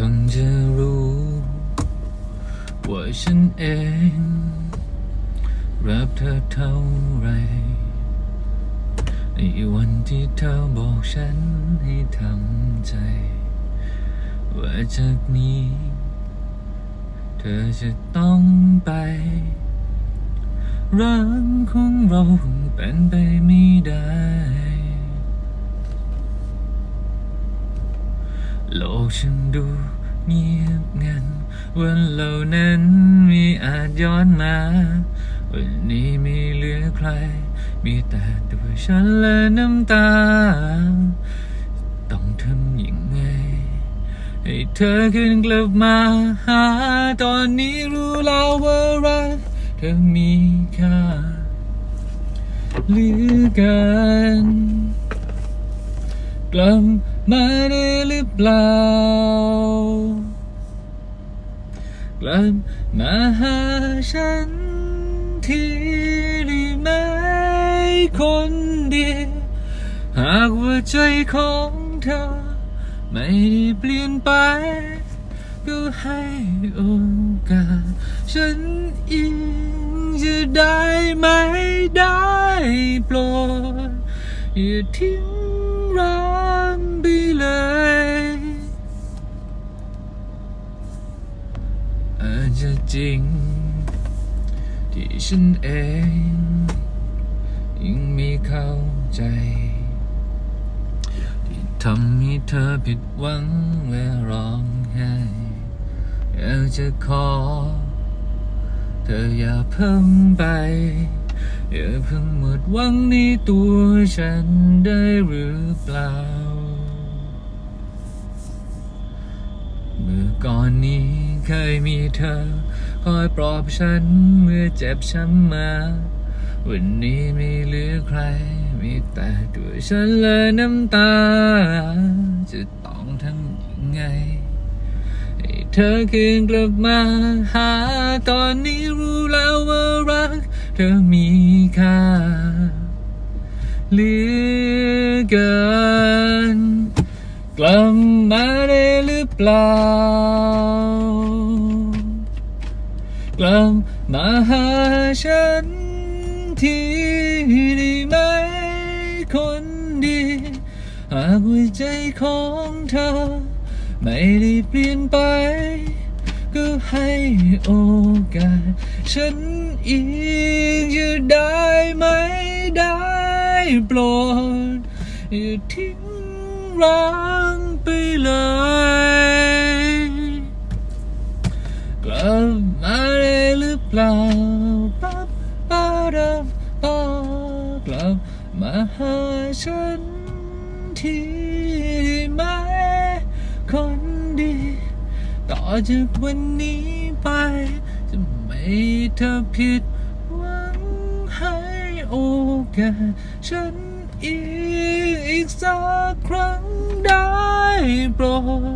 พิ่งจะรู้ ว่าฉันเอง รักเธอเท่าไรในวันที่เธอบอกฉันให้ทำใจ ว่าจากนี้ เธอจะต้องไปรักของเราคงเป็นไปไม่ได้ โลกฉันดูเงียบงันวันเหล่านั้นมีอาจย้อนมา วันนี้ไม่เหลือใคร มีแต่ตัวฉันและน้ำตา ต้องทำยังไง ให้เธอคืนกลับมาหา ตอนนี้รู้แล้วว่ารักเธอมีค่าหลือกินกลับ มาได้หรือเปล่ากลับมาหาฉันทีได้ไหมคนดีหากว่าใจของเธอ ไม่ได้เปลี่ยนไป ก็ให้โอกาสฉันอีกจะได้ไหมได้โปรดอย่าทิ้ง จริง ที่ฉันเองยังไม่เข้าใจ ที่ทำให้เธอผิดหวังแลร้องไห้อยากจะขอ เธออย่าเพิ่งไป อย่าเพิ่งหมดหวังในตัวฉันได้หรือเปล่าเมื่อก่อนนี้ เคยมีเธอ คอยปลอบฉันเมื่อเจ็บช้ำมา วันนี้ไม่เหลือใคร มีแต่ตัวฉันและน้ำตา จะต้องทำยังไงให้เธอคืนกลับมาหา ตอนนี้รู้แล้วว่ารัก เธอมีค่าเหลือเกินกลับมาได้ เปล่ากลับมาหาฉันทีได้ไหมคนดี หากหัวใจของเธอ ไม่ได้เปลี่ยนไป ก็ให้โอกาส ฉันอีกจะได้ไหมได้โปรดอย่าทิ้งรักไปเลย หรือเปล่าปั๊บปั๊บปั๊บปั๊บกลับมาหาฉันทีได้ไหมคนดี ต่อจากวันนี้ไป จะไม่เธอผิดหวังให้โอกาสฉันอีกอีกสักครั้งได้โปรด